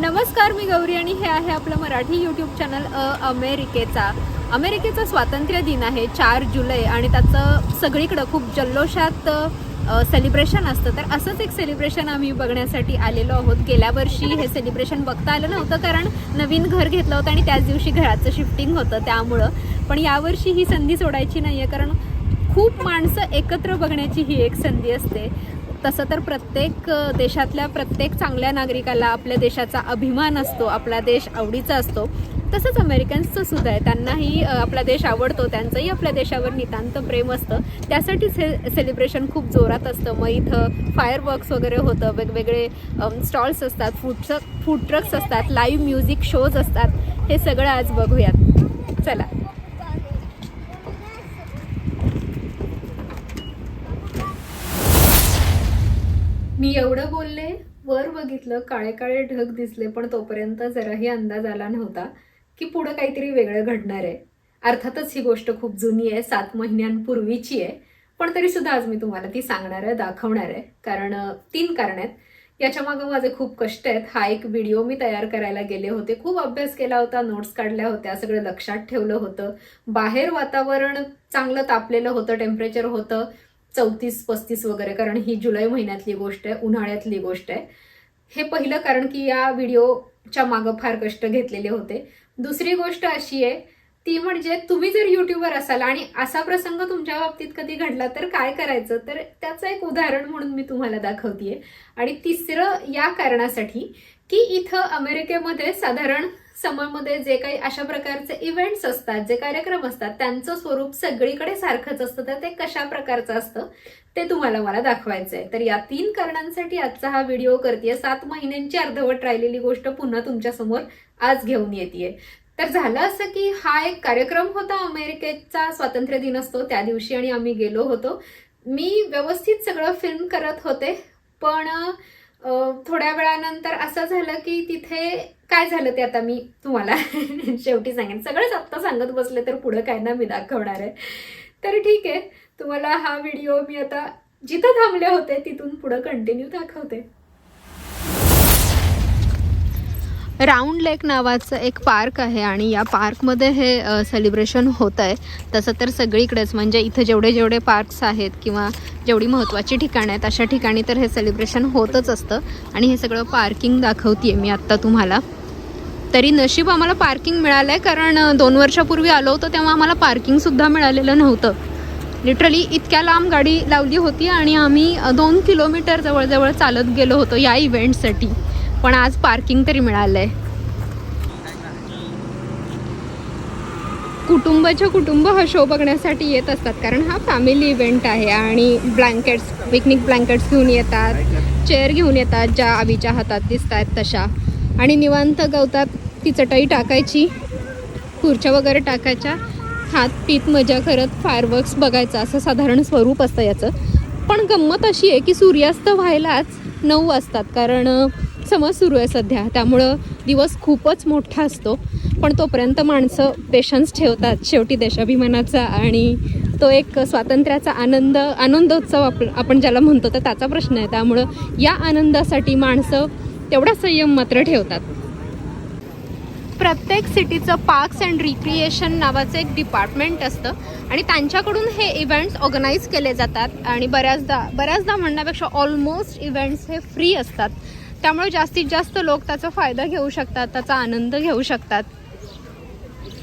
नमस्कार मी गौरी आणि हे आहे आपलं मराठी यूट्यूब चॅनल अ अमेरिकेचा. अमेरिकेचा स्वातंत्र्य दिन आहे चार जुलै आणि त्याचं सगळीकडं खूप जल्लोषात सेलिब्रेशन असतं. तर असंच एक सेलिब्रेशन आम्ही बघण्यासाठी आलेलो आहोत. गेल्या वर्षी हे सेलिब्रेशन बघता आलं नव्हतं कारण नवीन घर घेतलं होतं आणि त्याच दिवशी घराचं शिफ्टिंग होतं त्यामुळं. पण यावर्षी ही संधी सोडायची नाही आहे कारण खूप माणसं एकत्र बघण्याची ही एक संधी असते. तसं तर प्रत्येक देशातल्या प्रत्येक चांगल्या नागरिकाला आपल्या देशाचा अभिमान असतो आपला देश आवडीचा असतो. तसंच अमेरिकन्सचं सुद्धा आहे. त्यांनाही आपला देश आवडतो त्यांचंही आपल्या देशावर नितांत प्रेम असतं. त्यासाठीच से सेलिब्रेशन खूप जोरात असतं. मग इथं फायरवर्क्स वगैरे होतं. वेगवेगळे स्टॉल्स असतात फूड फूड ट्रक्स असतात लाईव्ह म्युझिक शोज असतात. हे सगळं आज बघूयात. चला. मी एवढं बोलले वर बघितलं काळे काळे ढग दिसले पण तोपर्यंत जराही अंदाज आला नव्हता की पुढं काहीतरी वेगळं घडणार आहे. अर्थातच ही गोष्ट खूप जुनी आहे सात महिन्यांपूर्वीची आहे पण तरी सुद्धा आज मी तुम्हाला ती सांगणार आहे दाखवणार आहे. कारण तीन कारण आहेत. याच्या मागं माझे खूप कष्ट आहेत. हा एक व्हिडिओ मी तयार करायला गेले होते. खूप अभ्यास केला होता नोट्स काढल्या होत्या सगळं लक्षात ठेवलं होतं. बाहेर वातावरण चांगलं तापलेलं होतं टेम्परेचर होतं. चौतीस पस्तीस वगैरे कारण ही जुलै महिन्यातली गोष्ट आहे उन्हाळ्यातली गोष्ट आहे. हे पहिलं कारण की या व्हिडिओच्या मागं फार कष्ट घेतलेले होते. दुसरी गोष्ट अशी आहे ती म्हणजे तुम्ही जर युट्यूबर असाल आणि असा प्रसंग तुमच्या बाबतीत कधी घडला तर काय करायचं? तर त्याचं एक उदाहरण म्हणून मी तुम्हाला दाखवतीये. आणि तिसरं या कारणासाठी की इथं अमेरिकेमध्ये साधारण समरमध्ये जे काही अशा प्रकारचे इव्हेंट्स असतात जे कार्यक्रम असतात त्यांचं स्वरूप सगळीकडे सारखंच असतं. तर ते कशा प्रकारचं असतं ते तुम्हाला मला दाखवायचं आहे. तर या तीन कारणांसाठी आजचा हा व्हिडिओ करते सात महिन्यांची अर्धवट राहिलेली गोष्ट पुन्हा तुमच्यासमोर आज घेऊन येते तर झालं असं की हा एक कार्यक्रम होता अमेरिकेचा स्वातंत्र्य दिन असतो त्या दिवशी आणि आम्ही गेलो होतो. मी व्यवस्थित सगळं फिल्म करत होते पण थोड्या वेळानंतर असं झालं की तिथे काय झालं ते आता मी तुम्हाला शेवटी सांगेन. सगळंच आत्ता सांगत बसले तर पुढं काय ना मी दाखवणार आहे. तर ठीक आहे तुम्हाला हा व्हिडिओ मी आता जिथं थांबले होते तिथून पुढं कंटिन्यू दाखवते. राऊंड लेक नावाचं एक पार्क आहे आणि या पार्कमध्ये हे सेलिब्रेशन होत आहे. तसं तर सगळीकडेच म्हणजे इथं जेवढे जेवढे पार्क्स आहेत किंवा जेवढी महत्त्वाची ठिकाणं आहेत अशा ठिकाणी तर हे सेलिब्रेशन होतच असतं. आणि हे सगळं पार्किंग दाखवते मी आत्ता तुम्हाला. तरी नशीब आम्हाला पार्किंग मिळालं आहे कारण दोन वर्षापूर्वी आलो होतो तेव्हा आम्हाला पार्किंगसुद्धा मिळालेलं नव्हतं. लिटरली इतक्या लांब गाडी लावली होती आणि आम्ही दोन किलोमीटर जवळजवळ चालत गेलो होतो या इव्हेंटसाठी पण आज पार्किंग तरी मिळालं आहे कुटुंबाच्या कुटुंब हा शो बघण्यासाठी येत असतात कारण हा फॅमिली इव्हेंट आहे आणि ब्लँकेट्स पिकनिक ब्लँकेट्स घेऊन येतात चेअर घेऊन येतात ज्या आवीच्या हातात दिसत आहेत तशा. आणि निवांत गवतात ती चटई टाकायची खुर्च्या वगैरे टाकायच्या हात पीत मजा करत फायरवर्क्स बघायचं असं साधारण स्वरूप असतं याचं. पण गंमत अशी आहे की सूर्यास्त व्हायलाच नऊ वाजतात कारण समज सुरू आहे सध्या. त्यामुळं दिवस खूपच मोठा असतो. पण तोपर्यंत माणसं पेशन्स ठेवतात शेवटी देशाभिमानाचा आणि तो एक स्वातंत्र्याचा आनंद आनंदोत्सव आप आपण ज्याला म्हणतो तर त्याचा प्रश्न आहे. त्यामुळं या आनंदासाठी माणसं तेवढा संयम मात्र ठेवतात. प्रत्येक सिटीचं पार्क्स अँड रिक्रिएशन नावाचं एक डिपार्टमेंट असतं आणि त्यांच्याकडून हे इव्हेंट्स ऑर्गनाईज केले जातात आणि बऱ्याचदा बऱ्याचदा म्हणण्यापेक्षा ऑलमोस्ट इव्हेंट्स हे फ्री असतात. त्यामुळे जास्तीत जास्त लोक त्याचा फायदा घेऊ शकतात त्याचा आनंद घेऊ शकतात.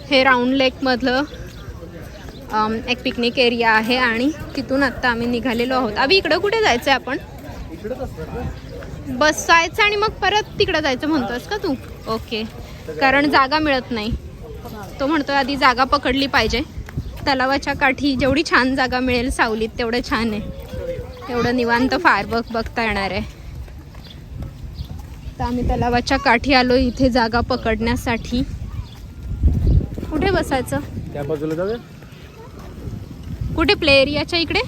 हे राऊंड लेकमधलं एक पिकनिक एरिया आहे आणि तिथून आत्ता आम्ही निघालेलो आहोत. आम्ही इकडं कुठे जायचं आहे आपण बसायचं आणि मग परत तिकडं जायचं म्हणतोस का तू? ओके कारण जागा मिळत नाही. तो म्हणतो आधी जागा पकडली पाहिजे. तलावाच्या काठी जेवढी छान जागा मिळेल सावलीत तेवढं छान आहे. तेवढं निवांत फार बघ बघता येणार आहे. तर आम्ही तलावाच्या काठी आलो इथे जागा पकडण्यासाठी. कुठे बसायचं? त्या बाजूला जाऊया. कुठे प्ले एरियाच्या इकडे?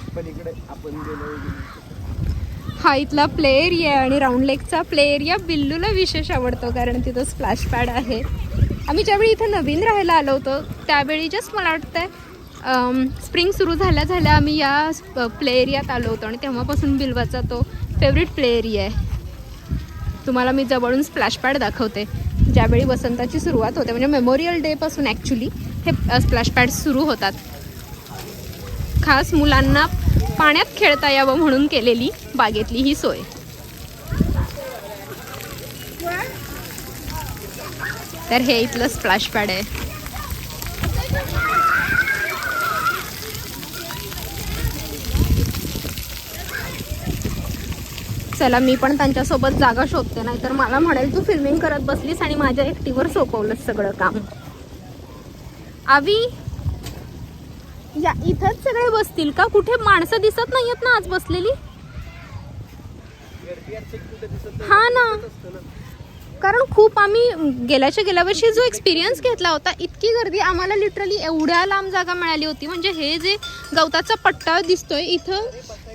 हा इथला प्ले एरिया आहे आणि राऊंड लेकचा प्ले एरिया बिल्लूला विशेष आवडतो कारण तिथं स्प्लॅश पॅड आहे. आम्ही ज्यावेळी इथं नवीन राहायला आलो होतो त्यावेळी जस्ट मला वाटतंय स्प्रिंग सुरू झाल्या झाल्या आम्ही या प्ले एरियात आलो होतो आणि तेव्हापासून बिल्वाचा तो फेवरेट प्ले एरिया आहे तुम्हाला मी जवळून स्प्लॅश पॅड दाखवते. ज्यावेळी वसंताची सुरुवात होते म्हणजे मेमोरियल डेपासून ॲक्च्युली हे स्प्लॅश पॅड सुरू होतात. खास मुलांना पाण्यात खेळता यावं म्हणून केलेली बागेतली ही सोय. तर हे इथलं स्प्लॅश पॅड आहे. चला मी पण त्यांच्यासोबत जागा शोधते नाही तर मला म्हणेल तू फिल्मिंग करत बसलीस आणि माझ्या एकटीवर सोपवलंस सगळं काम. आवी या इथंच सगळे बसतील का? कुठे माणसं दिसत नाहीयेत ना आज बसलेली? हा ना. कारण खूप आम्ही गेल्याच्या गेल्या वर्षी जो एक्सपिरियन्स घेतला होता इतकी गर्दी आम्हाला लिटरली एवढ्या लांब जागा मिळाली होती. म्हणजे हे जे गवताचा पट्टा दिसतोय इथं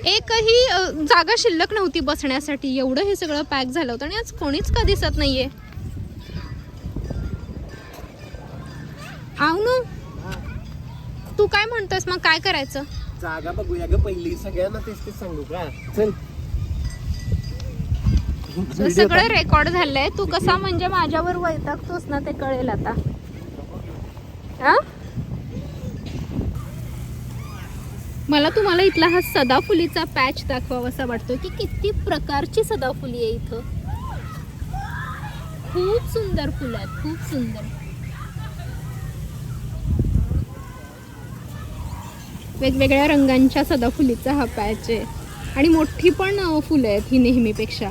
एकही जागा शिल्लक नव्हती बसण्यासाठी. एवढं हे सगळं पॅक झालं होतं आणि आज कोणीच का दिसत नाहीये? आव ना. तू काय म्हणतोस? मग काय करायचं? जागा बघूया ग पहिली सगळ्यांना तेच तेच सांगू का? चल. सगळं रेकॉर्ड झालंय तू कसा म्हणजे माझ्यावर वैतागतोस ना ते कळेल आता. हा? मला तुम्हाला इथला हा सदाफुलीचा पॅच दाखवावासा वाटतो की किती प्रकारची सदाफुली आहे इथं. खूप सुंदर फुलं आहेत खूप सुंदर. वेगवेगळ्या रंगांच्या सदाफुलीचा हा पॅच आहे. आणि मोठी पण फुलं आहेत ही नेहमीपेक्षा.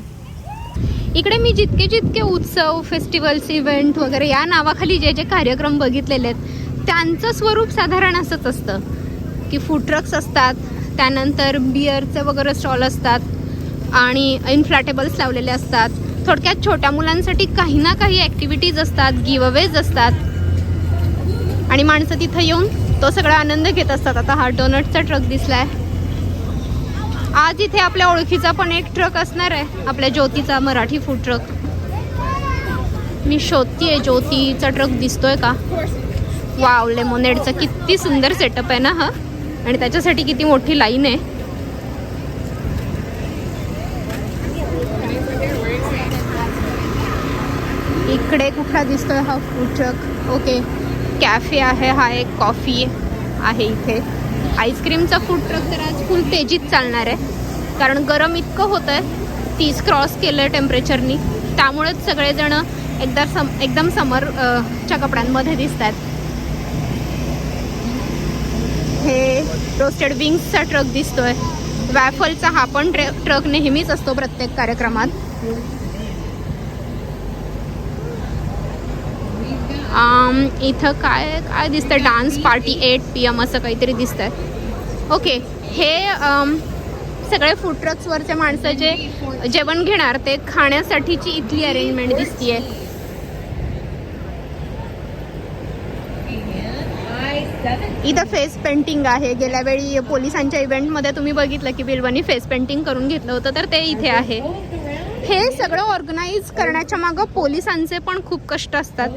इकडे मी जितके जितके उत्सव फेस्टिवल्स इव्हेंट वगैरे या नावाखाली जे जे कार्यक्रम बघितलेले आहेत त्यांचं स्वरूप साधारण असंच असतं. की फूड ट्रक्स असतात त्यानंतर बिअरचे वगैरे स्टॉल असतात आणि इन्फ्लॅटेबल्स लावलेले असतात. थोडक्यात छोट्या मुलांसाठी काही ना काही ॲक्टिव्हिटीज असतात गिवअवेज असतात. आणि माणसं तिथं येऊन तो सगळा आनंद घेत असतात. आता हा डोनटचा ट्रक दिसला आहे आज इथे आपल्या ओळखीचा पण एक ट्रक असणार आहे. आपल्या ज्योतीचा मराठी फूड ट्रक मी शोधतीये ज्योतीचा ट्रक दिसतोय का? वाव लेमोनेडचा किती सुंदर सेटअप आहे ना हा? आणि त्याच्यासाठी किती मोठी लाईन आहे. इकडे कुठला दिसतोय हा फूड ट्रक ओके कॅफे आहे हा एक कॉफी आहे इथे. आईस्क्रीमचा फूड ट्रक तर आज फुल तेजीत चालणार आहे. कारण गरम इतकं होतं आहे तीस क्रॉस केलं आहे टेम्परेचरनी त्यामुळेच सगळेजण एकदा सम एकदम समरच्या कपड्यांमध्ये दिसत आहेत हे रोस्टेड विंग्सचा ट्रक दिसतोय. वॅफलचा हा पण ट्रे ट्रक नेहमीच असतो प्रत्येक कार्यक्रमात. इथं काय काय दिसतं dance party eight P M असं काहीतरी दिसतंय. ओके हे सगळे फूड ट्रक्सवरचे माणसं जे जेवण घेणार ते खाण्यासाठीची इथली अरेंजमेंट दिसतीये. इथं फेस पेंटिंग आहे. गेल्या वेळी पोलिसांच्या इव्हेंटमध्ये तुम्ही बघितलं की बिल्वानी फेस पेंटिंग करून घेतलं होतं तर ते इथे आहे. हे सगळं ऑर्गनाईज करण्याच्या मागं पोलिसांचे पण खूप कष्ट असतात.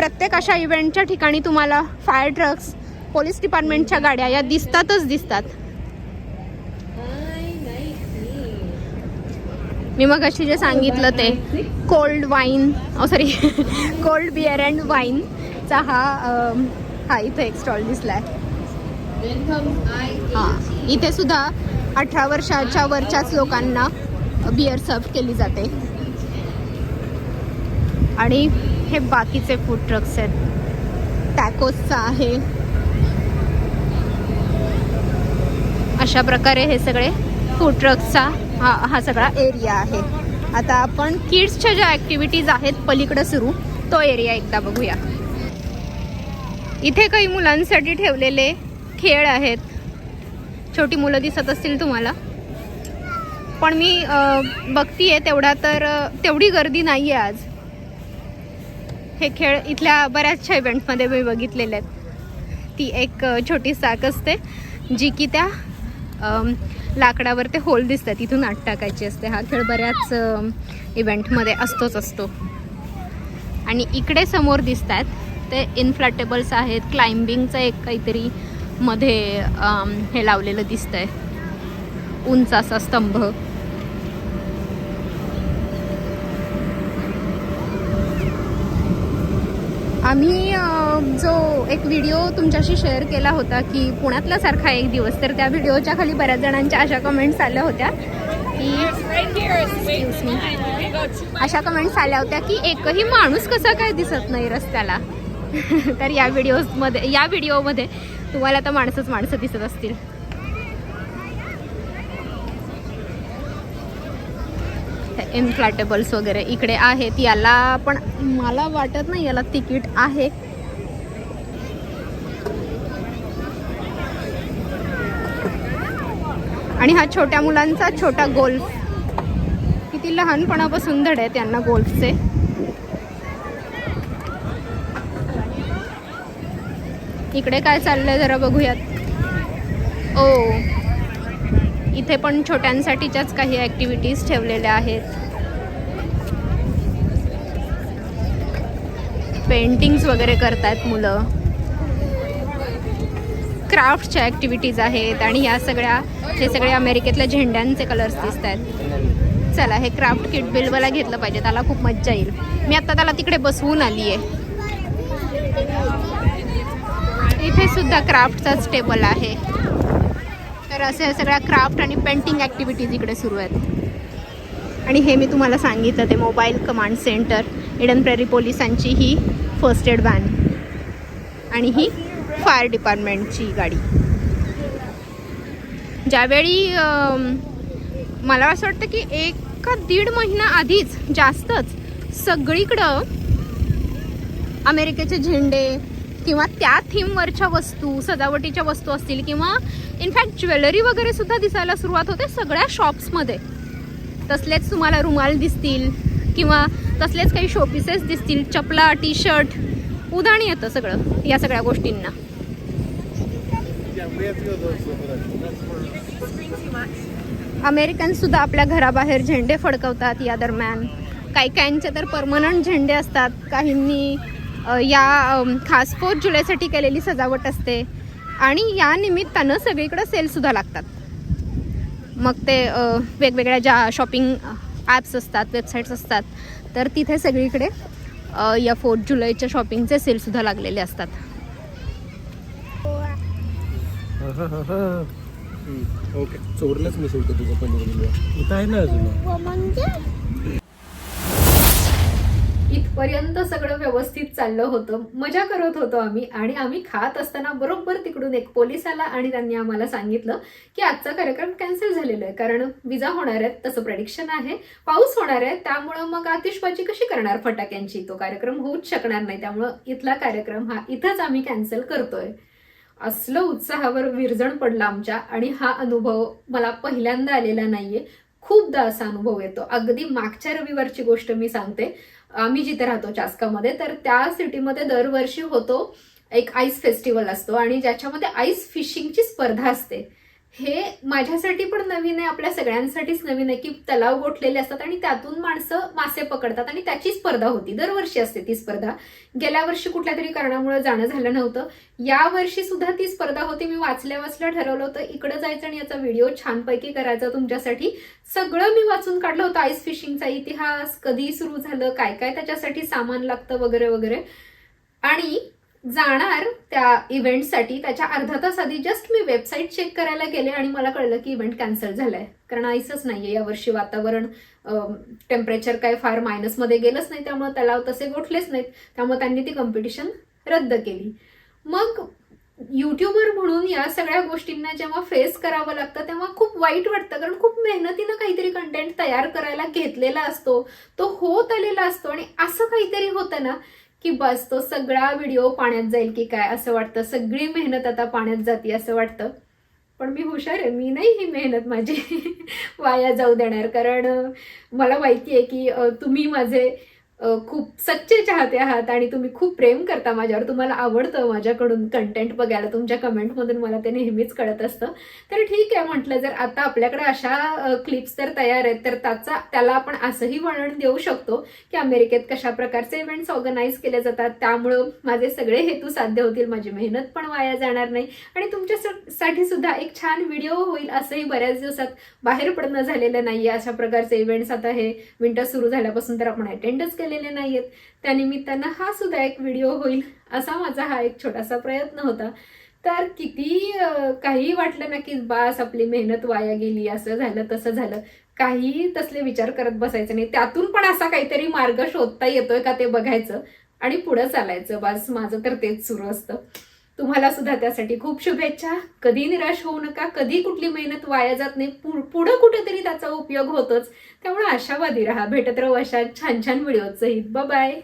प्रत्येक अशा इव्हेंटच्या ठिकाणी तुम्हाला फायर ट्रक्स पोलीस डिपार्टमेंटच्या गाड्या या दिसतातच दिसतात. मी मग अशी जे सांगितलं ते cold wine sorry cold beer and वाईनचा हा हा इथे एक स्टॉल दिसलाय. हां इथे सुद्धा अठरा वर्षाच्या वरच्याच लोकांना बिअर सर्व केली जाते. आणि हे बाकीचे फूड ट्रक्स आहेत. टॅकोसचा आहे. अशा प्रकारे हे सगळे फूड ट्रक्सचा हा हा सगळा एरिया आहे. आता आपण किड्सच्या ज्या ॲक्टिव्हिटीज आहेत पलीकडं सुरू. तो एरिया एकदा बघूया. इथे काही मुलांसाठी ठेवलेले खेळ आहेत. छोटी मुलं दिसत असतील तुम्हाला. पण मी बघतीये तेवढा तर तेवढी गर्दी नाही आहे आज. हे खेळ इथल्या बऱ्याचशा इव्हेंटमध्ये मी बघितलेले आहेत. ती एक छोटी साक असते जी की त्या लाकडावर ते होल दिसतात. तिथून आत टाकायची असते. हा खेळ बऱ्याच इव्हेंटमध्ये असतोच असतो. आणि इकडे समोर दिसत आहेत ते इन्फ्लॅटेबल्स आहेत. क्लाइम्बिंगचं एक काहीतरी मध्ये हे लावलेलं दिसतंय. उंच असा स्तंभ. आम्ही जो एक व्हिडिओ तुमच्याशी शेअर केला होता की पुण्यातला सारखा एक दिवस तर त्या व्हिडिओच्या खाली बऱ्याच जणांच्या अशा कमेंट्स आल्या होत्या की अशा कमेंट्स आल्या होत्या की एकही माणूस कसा काय दिसत नाही रस्त्याला? तर या व्हिडिओमध्ये या व्हिडिओमध्ये तुम्हाला तर माणसंच माणसं दिसत असतील. इन्फ्लॅटेबल्स वगैरे इकडे आहेत. याला पण मला वाटत नाही याला तिकीट आहे. आणि हा छोट्या मुलांचा छोटा गोल्फ. किती लहानपणापासून धड आहे त्यांना गोल्फचे. इकडे काय चाललंय जरा बघूयात. ओ. इथे पण छोट्यांसाठीच्याच काही ॲक्टिव्हिटीज ठेवलेल्या आहेत. पेंटिंग्स वगैरे करतायत मुलं. क्राफ्टच्या ॲक्टिव्हिटीज आहेत आणि या सगळ्या हे सगळे अमेरिकेतल्या झेंड्यांचे कलर्स दिसत आहेत चला हे क्राफ्ट किट बिलवाला मला घेतलं पाहिजे त्याला खूप मज्जा येईल. मी आता त्याला तिकडे बसवून आली आहे इथे सुद्धा क्राफ्टचाच टेबल आहे. तर असे सगळ्या क्राफ्ट आणि पेंटिंग ॲक्टिव्हिटीज इकडे सुरू आहेत. आणि हे मी तुम्हाला सांगितलं ते mobile command centre Eden Prairie पोलिसांची ही फर्स्ट एड व्हॅन आणि ही फायर डिपार्टमेंटची गाडी. ज्यावेळी मला असं वाटतं की एक का दीड महिना आधीच जास्तच सगळीकडं अमेरिकेचे झेंडे किंवा त्या थीमवरच्या वस्तू सजावटीच्या वस्तू असतील किंवा इनफॅक्ट ज्वेलरी वगैरे सुद्धा दिसायला सुरुवात होते सगळ्या शॉप्समध्ये. तसलेच तुम्हाला रुमाल दिसतील किंवा तसलेच काही शोपीसेस दिसतील चपला टी शर्ट उदाणी येतं सगळं या सगळ्या गोष्टींना. अमेरिकन सुद्धा आपल्या घराबाहेर झेंडे फडकवतात या दरम्यान. काही काहींचे तर परमनंट झेंडे असतात काहींनी या खास फोर्थ जुलैसाठी केलेली सजावट असते. आणि या निमित्तानं सगळीकडे सेलसुद्धा लागतात. मग ते वेगवेगळ्या ज्या शॉपिंग ॲप्स असतात वेबसाईट्स असतात तर तिथे सगळीकडे या फोर्थ जुलैच्या शॉपिंगचे सेलसुद्धा लागलेले असतात. ओके चोरलंच मी तुझं पनीर पर्यंत सगळं व्यवस्थित चाललं होतं. मजा करत होतो आम्ही आणि आम्ही खात असताना बरोबर तिकडून एक पोलीस आला आणि त्यांनी आम्हाला सांगितलं की आजचा कार्यक्रम कॅन्सल झालेला आहे. कारण विजा होणार आहेत तसं प्रेडिक्शन आहे. पाऊस होणार आहे त्यामुळं मग आतिषबाजी कशी करणार फटाक्यांची? तो कार्यक्रम होऊच शकणार नाही. त्यामुळं इथला कार्यक्रम हा इथंच आम्ही कॅन्सल करतोय. असलं उत्साहावर विरजण पडलं आमच्या आणि हा अनुभव मला पहिल्यांदा आलेला नाहीये. खूपदा असा अनुभव येतो. अगदी मागच्या रविवारची गोष्ट मी सांगते. आम्ही जिथे राहतो चास्कामध्ये तर त्या सिटीमध्ये दरवर्षी होतो एक आईस फेस्टिवल असतो आणि ज्याच्यामध्ये आईस फिशिंगची स्पर्धा असते. हे माझ्यासाठी पण नवीन आहे आपल्या सगळ्यांसाठीच नवीन आहे की तलाव गोठलेले असतात आणि त्यातून माणसं मासे पकडतात आणि त्याची स्पर्धा होती. दरवर्षी असते ती स्पर्धा. गेल्या वर्षी कुठल्या तरी कारणामुळे जाणं झालं नव्हतं. या वर्षी सुद्धा ती स्पर्धा होती. मी वाचल्या वाचल्या ठरवलं होतं इकडे जायचं आणि याचा व्हिडिओ छानपैकी करायचा तुमच्यासाठी. सगळं मी वाचून काढलं होतं. आईस फिशिंगचा इतिहास कधी सुरू झालं काय काय त्याच्यासाठी सामान लागतं वगैरे वगैरे. आणि जाणार त्या इव्हेंटसाठी त्याच्या अर्धा तास आधी जस्ट मी वेबसाईट चेक करायला गेले आणि मला कळलं की इव्हेंट कॅन्सल झालाय. कारण आईसच नाहीये यावर्षी वातावरण. टेम्परेचर काय फार मायनसमध्ये गेलंच नाही त्यामुळे तलाव तसे गोठलेच नाहीत. त्यामुळे त्यांनी ती कॉम्पिटिशन रद्द केली. मग युट्यूबर म्हणून या सगळ्या गोष्टींना जेव्हा फेस करावं लागतं तेव्हा खूप वाईट वाटतं. कारण खूप मेहनतीनं काहीतरी कंटेंट तयार करायला घेतलेला असतो. तो होत आलेला असतो आणि असं काहीतरी होतं ना की बस तो सगळा व्हिडिओ पाण्यात जाईल की काय असं वाटतं? सगळी मेहनत आता पाण्यात जाते असं वाटतं. पण मी हुशार आहे. मी नाही ही मेहनत माझी वाया जाऊ देणार. कारण मला माहिती आहे की तुम्ही माझे खूप सच्चे चाहते आहात आणि तुम्ही खूप प्रेम करता माझ्यावर. तुम्हाला आवडतं माझ्याकडून कंटेंट बघायला. तुमच्या कमेंटमधून मला ते नेहमीच कळत असतं. तर ठीक आहे म्हटलं जर आता आपल्याकडे अशा क्लिप्स तर तयार आहेत तर त्याचा त्याला आपण असंही वर्णन देऊ शकतो की अमेरिकेत कशा प्रकारचे इव्हेंट्स ऑर्गनाईज केले जातात. त्यामुळं माझे सगळे हेतू साध्य होतील. माझी मेहनत पण वाया जाणार नाही. आणि तुमच्यासाठी सुद्धा एक छान व्हिडिओ होईल असंही बऱ्याच दिवसात बाहेर पडणं झालेलं नाही अशा प्रकारचे इव्हेंट्स आता हे विंटर सुरू झाल्यापासून तर आपण अटेंडच केले झालेले नाहीयेत. त्यानिमित्तानं हा सुद्धा एक व्हिडिओ होईल असा माझा हा एक छोटासा प्रयत्न होता. तर किती काही वाटलं ना की बास आपली मेहनत वाया गेली असं झालं तसं झालं. काही तसले विचार करत बसायचं नाही. त्यातून पण असा काहीतरी मार्ग शोधता येतोय का ते बघायचं आणि पुढं चालायचं. बस माझं तर तेच सुरू असतं. तुम्हाला सुद्धा त्यासाठी खूप शुभेच्छा. कधी निराश होऊ नका. कधी कुठली मेहनत वाया जात नाही. पुढं कुठेतरी त्याचा उपयोग होतोच. त्यामुळे आशावादी राहा. भेटत राहू अशा छान छान व्हिडिओचं सहित बाय